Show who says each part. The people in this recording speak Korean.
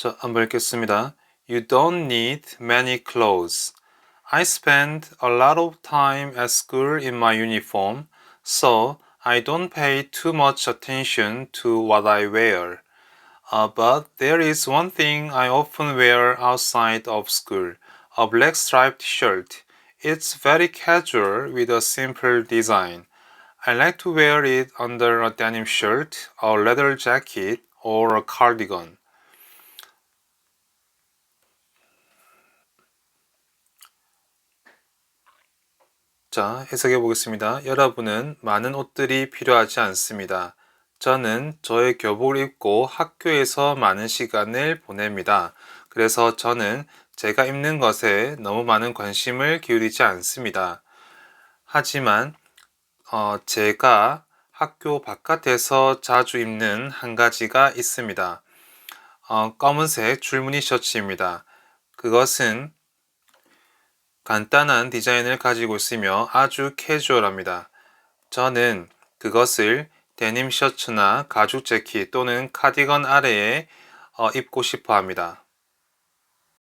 Speaker 1: 자, 한번 읽겠습니다. You don't need many clothes. I spend a lot of time at school in my uniform, so I don't pay too much attention to what I wear. Uh, but there is one thing I often wear outside of school a black striped shirt. It's very casual with a simple design. I like to wear it under a denim shirt, a leather jacket, or a cardigan. 자, 해석해 보겠습니다. 여러분은 많은 옷들이 필요하지 않습니다. 저는 저의 교복을 입고 학교에서 많은 시간을 보냅니다. 그래서 저는 제가 입는 것에 너무 많은 관심을 기울이지 않습니다. 하지만 어, 제가 학교 바깥에서 자주 입는 한 가지가 있습니다. 어, 검은색 줄무늬 셔츠입니다. 그것은 간단한 디자인을 가지고 있으며 아주 캐주얼합니다. 저는 그것을 데님 셔츠나 가죽 재킷 또는 카디건 아래에 어, 입고 싶어 합니다.